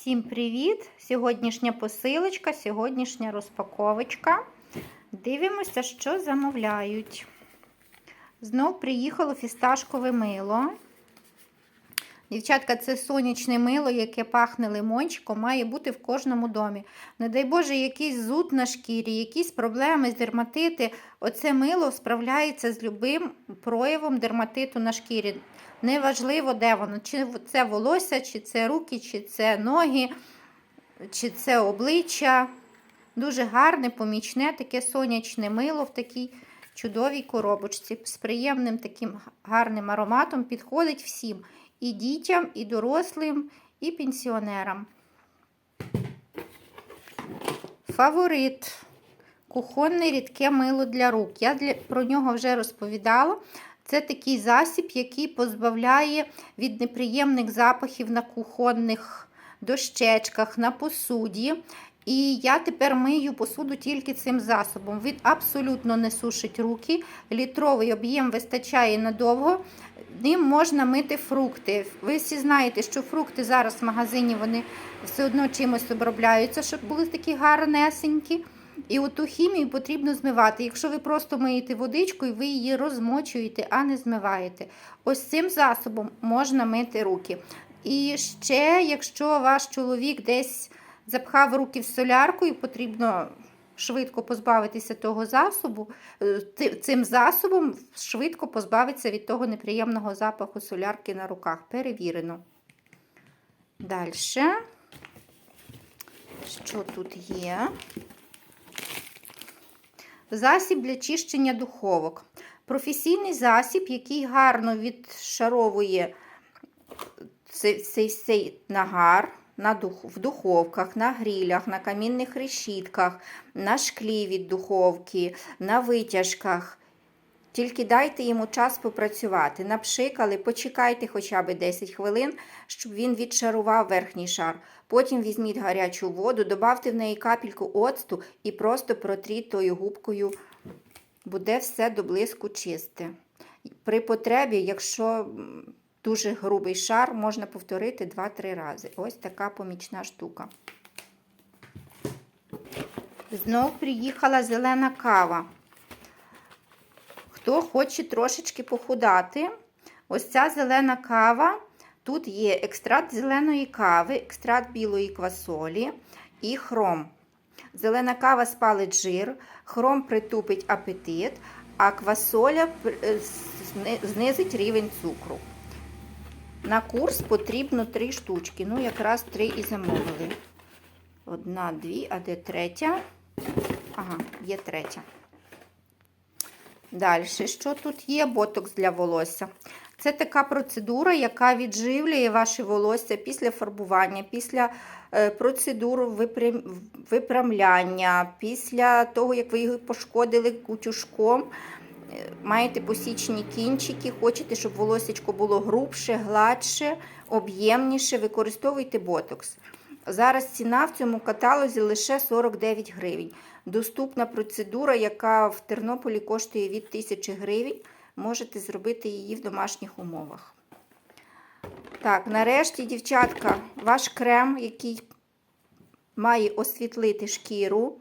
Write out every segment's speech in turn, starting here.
Всім привіт! Сьогоднішня посилочка, сьогоднішня розпаковочка. Дивимося, що замовляють. Знов приїхало фісташкове мило. Дівчатка, це сонячне мило, яке пахне лимончиком, має бути в кожному домі. Не дай Боже, якийсь зуд на шкірі, якісь проблеми з дерматити. Оце мило справляється з любим проявом дерматиту на шкірі. Неважливо, де воно, чи це волосся, чи це руки, чи це ноги, чи це обличчя. Дуже гарне, помічне, таке сонячне мило в такій чудовій коробочці. З приємним таким гарним ароматом підходить всім. І дітям, і дорослим, і пенсіонерам. Фаворит. Кухонне рідке мило для рук. Я для, про нього вже розповідала. Це такий засіб, який позбавляє від неприємних запахів на кухонних дощечках, на посуді. І я тепер мию посуду тільки цим засобом. Він абсолютно не сушить руки. Літровий об'єм вистачає надовго. Ним можна мити фрукти. Ви всі знаєте, що фрукти зараз в магазині вони все одно чимось обробляються, щоб були такі гарнесенькі. І оту хімію потрібно змивати. Якщо ви просто миєте водичкою, ви її розмочуєте, а не змиваєте. Ось цим засобом можна мити руки. І ще, якщо ваш чоловік десь запхав руки в солярку і потрібно швидко позбавитися того засобу, цим засобом швидко позбавитися від того неприємного запаху солярки на руках. Перевірено. Далі. Що тут є? Засіб для чищення духовок. Професійний засіб, який гарно відшаровує цей, цей, цей нагар на дух, в духовках, на грілях, на камінних решітках, на шклі від духовки, на витяжках. Тільки дайте йому час попрацювати. Напшикали, почекайте хоча б 10 хвилин, щоб він відшарував верхній шар. Потім візьміть гарячу воду, додавте в неї капельку оцту і просто протріть тою губкою. Буде все до блиску чисте. При потребі, якщо дуже грубий шар, можна повторити 2-3 рази. Ось така помічна штука. Знов приїхала зелена кава. Хто хоче трошечки похудати, ось ця зелена кава. Тут є екстракт зеленої кави, екстракт білої квасолі і хром. Зелена кава спалить жир, хром притупить апетит, а квасоля знизить рівень цукру. На курс потрібно 3 штучки. Ну, якраз 3 і замовили. Одна, дві, а де третя? Ага, є третя. Далі, що тут є? Ботокс для волосся. Це така процедура, яка відживлює ваше волосся після фарбування, після процедур випрямляння, після того, як ви його пошкодили кутюшком. Маєте посічні кінчики, хочете, щоб волосечко було грубше, гладше, об'ємніше, використовуйте ботокс. Зараз ціна в цьому каталозі лише 49 гривень. Доступна процедура, яка в Тернополі коштує від 1000 гривень. Можете зробити її в домашніх умовах. Так, нарешті, дівчатка, ваш крем, який має освітлити шкіру.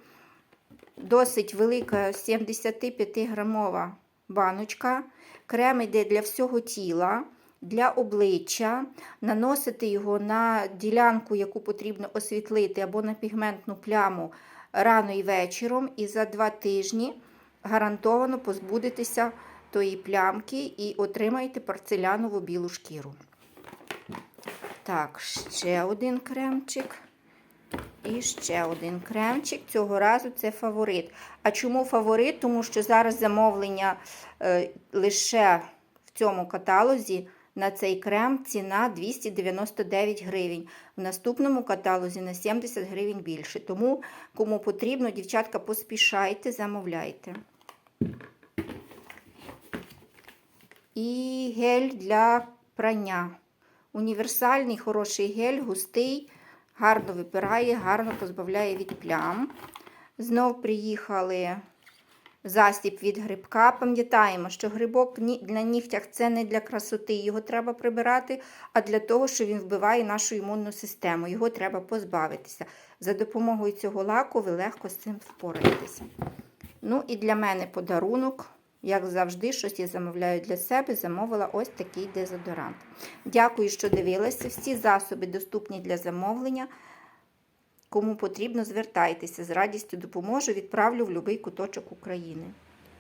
Досить велика 75-грамова баночка. Крем йде для всього тіла, для обличчя. Наносити його на ділянку, яку потрібно освітлити, або на пігментну пляму рано і вечором. І за два тижні гарантовано позбудетеся тої плямки і отримаєте порцелянову білу шкіру. Так, ще один кремчик. І ще один кремчик. Цього разу це фаворит. А чому фаворит? Тому що зараз замовлення е, лише в цьому каталозі на цей крем ціна 299 гривень. В наступному каталозі на 70 гривень більше. Тому, кому потрібно, дівчатка, поспішайте, замовляйте. І гель для прання. Універсальний хороший гель, густий гарно випирає, гарно позбавляє від плям. Знов приїхали засіб від грибка. Пам'ятаємо, що грибок на нігтях це не для красоти, його треба прибирати, а для того, що він вбиває нашу імунну систему. Його треба позбавитися. За допомогою цього лаку ви легко з цим впораєтеся. Ну і для мене подарунок. Як завжди, щось я замовляю для себе, замовила ось такий дезодорант. Дякую, що дивилися. Всі засоби доступні для замовлення. Кому потрібно, звертайтеся. З радістю допоможу, відправлю в будь-який куточок України.